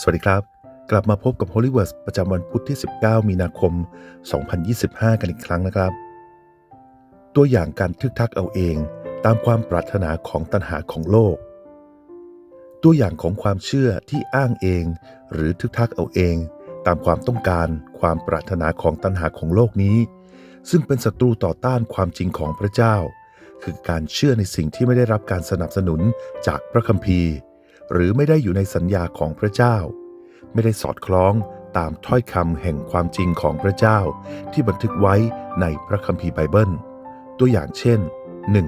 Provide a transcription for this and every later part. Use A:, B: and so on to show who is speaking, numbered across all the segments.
A: สวัสดีครับ กลับมาพบกับ Holy Words ประจำวันพุธที่ 19 มีนาคม 2025 กันอีกครั้งนะครับ ตัวอย่างการทึกทักเอาเอง ตามความปรารถนาของตัณหาของโลก ตัวอย่างของความเชื่อที่อ้างเอง หรือทึกทักเอาเอง ตามความต้องการความปรารถนาของตัณหาของโลกนี้ ซึ่งเป็นศัตรูต่อต้านความจริงของพระเจ้า คือการเชื่อในสิ่งที่ไม่ได้รับการสนับสนุนจากพระคัมภีร์ หรือไม่ได้อยู่ในสัญญาของพระเจ้า ไม่ได้สอดคล้องตามถ้อยคำแห่งความจริงของพระเจ้าที่บันทึกไว้ในพระคัมภีร์ไบเบิล ตัวอย่างเช่น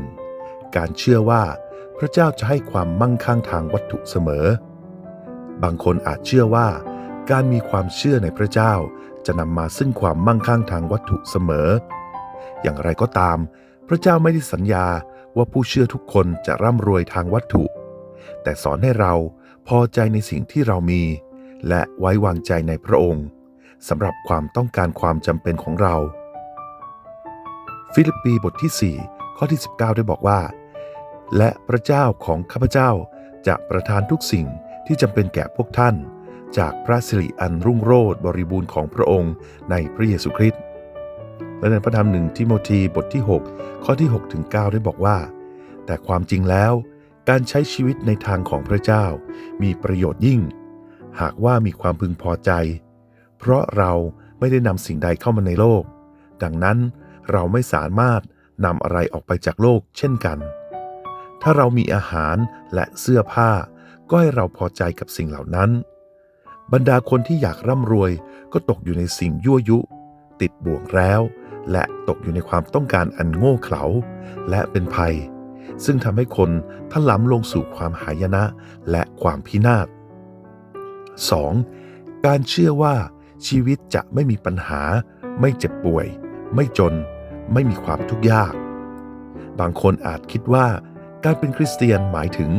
A: 1. การเชื่อว่าพระเจ้าจะให้ความมั่งคั่งทางวัตถุเสมอ บางคนอาจเชื่อว่า การมีความเชื่อในพระเจ้าจะนำมาซึ่งความมั่งคั่งทางวัตถุเสมอ อย่างไรก็ตาม พระเจ้าไม่ได้สัญญาว่าผู้เชื่อทุกคนจะร่ำรวยทางวัตถุ แต่สอนให้เราพอใจในสิ่งที่เรามี และไว้วางใจในพระองค์สำหรับความต้องการความจำเป็นของเรา ฟิลิปปีบทที่ 4 ข้อที่ 19 ได้บอกว่า และพระเจ้าของข้าพเจ้าจะประทานทุกสิ่งที่จำเป็นแก่พวกท่าน จากพระสิริอันรุ่งโรจน์บริบูรณ์ของพระองค์ในพระเยซูคริสต์และในพระธรรมหนึ่งทิโมธีบทที่ 6 ข้อที่ 6 ถึง 9 ได้บอกว่า แต่ความจริงแล้ว การใช้ชีวิตในทางของพระเจ้า มีประโยชน์ยิ่ง หากว่ามีความพึงพอใจ เพราะเราไม่ได้นำสิ่งใดเข้ามาในโลก ดังนั้นเราไม่สามารถนำอะไรออกไปจากโลกเช่นกัน ถ้าเรามีอาหารและเสื้อผ้า ก็ให้เราพอใจกับสิ่งเหล่านั้น บรรดาคนที่อยากร่ำรวยก็ตกอยู่ในสิ่งยั่วยุ ติดบ่วงแล้ว และตกอยู่ในความต้องการอันโง่เขลาและเป็นภัย ซึ่งทำให้คนทะล้ำลงสู่ความหายนะและความพินาศ 2. การเชื่อว่าชีวิตจะไม่มีปัญหา ไม่เจ็บป่วย ไม่จน ไม่มีความทุกข์ยาก บางคนอาจคิดว่า การเป็นคริสเตียนหมายถึง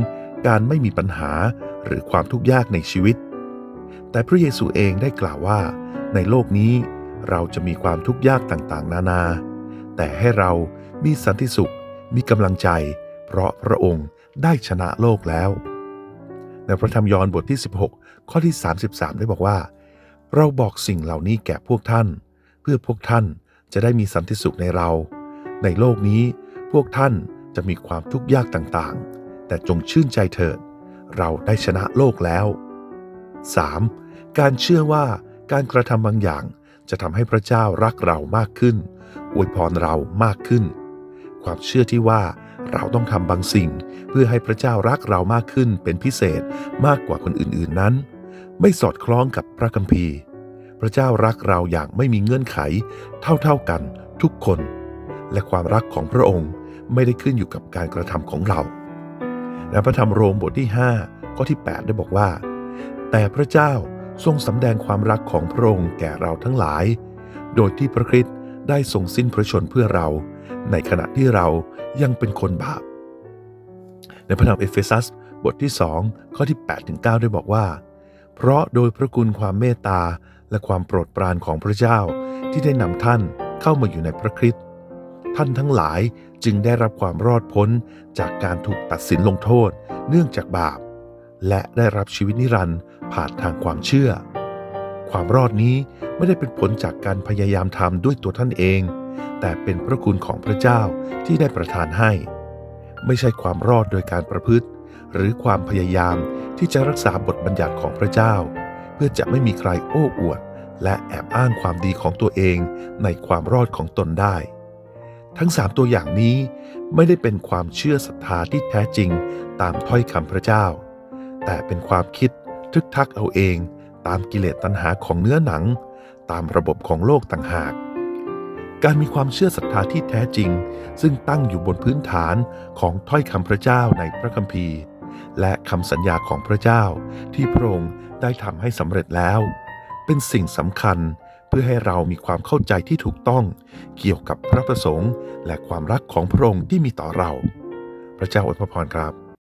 A: การไม่มีปัญหาหรือความทุกข์ยากในชีวิต แต่พระเยซูเองได้กล่าวว่า ในโลกนี้เราจะมีความทุกข์ยากต่างๆ นานา แต่ให้เรามีสันติสุข มีกำลังใจ เพราะพระองค์ได้ชนะโลกแล้ว ในพระธรรมยอห์นบทที่ 16 ข้อที่ 33 ได้บอกว่า เราบอกสิ่งเหล่านี้แก่พวกท่าน เพื่อพวกท่านจะได้มีสันติสุขในเรา ในโลกนี้พวกท่านจะมีความทุกข์ยากต่างๆ แต่จงชื่นใจเถิด เราได้ชนะโลกแล้ว 3. การเชื่อว่าการกระทำบางอย่างจะทำให้พระเจ้ารักเรามากขึ้น อวยพรเรามากขึ้น ความเชื่อที่ว่าเราต้องทำบางสิ่ง เพื่อให้พระเจ้ารักเรามากขึ้นเป็นพิเศษมากกว่าคนอื่นๆนั้น ไม่สอดคล้องกับพระคัมภีร์ พระเจ้ารักเราอย่างไม่มีเงื่อนไข เท่าๆกันทุกคน และความรักของพระองค์ไม่ได้ขึ้นอยู่กับการกระทำของเราและพระธรรมโรมบทที่ 5 ข้อที่ 8 ได้บอกว่า แต่พระเจ้าทรงสำแดงความรักของพระองค์แก่เราทั้งหลาย โดยที่พระคริสต์ได้ทรงสิ้นพระชนเพื่อเรา ในขณะที่เรายังเป็นคนบาป ในพระธรรมเอเฟซัสบทที่ 2 ข้อที่8ถึง9ได้บอกว่า เพราะโดยพระคุณความเมตตาและความโปรดปรานของพระเจ้าที่ได้นำท่านเข้ามาอยู่ในพระคริสต์ท่านทั้งหลายจึงได้รับความรอดพ้นจากการถูกตัดสินลงโทษ เนื่องจากบาป และได้รับชีวิตนิรันดร์ผ่านทางความเชื่อ ความรอดนี้ไม่ได้เป็นผลจากการพยายามทำด้วยตัวท่านเอง แต่เป็นพระคุณของพระเจ้าที่ได้ประทานให้ ไม่ใช่ความรอดโดยการประพฤติ หรือความพยายามที่จะรักษาบทบัญญัติของพระเจ้า เพื่อจะไม่มีใครโอ้อวด และแอบอ้างความดีของตัวเองในความรอดของตนได้ ทั้งสามตัวอย่างนี้ไม่ได้เป็นความเชื่อศรัทธาที่แท้จริงตามถ้อยคำพระเจ้า แต่เป็นความคิดทึกทักเอาเองตามกิเลสตัณหาของเนื้อหนัง ตามระบบของโลกต่างหาก การมีความเชื่อศรัทธาที่แท้จริง ซึ่งตั้งอยู่บนพื้นฐานของถ้อยคำพระเจ้าในพระคัมภีร์ และคำสัญญาของพระเจ้าที่พระองค์ได้ทำให้สำเร็จแล้ว เป็นสิ่งสำคัญเพื่อให้เรามีความเข้าใจที่ถูกต้อง เกี่ยวกับพระประสงค์ และความรักของพระองค์ที่มีต่อเรา พระเจ้าอวยพรครับ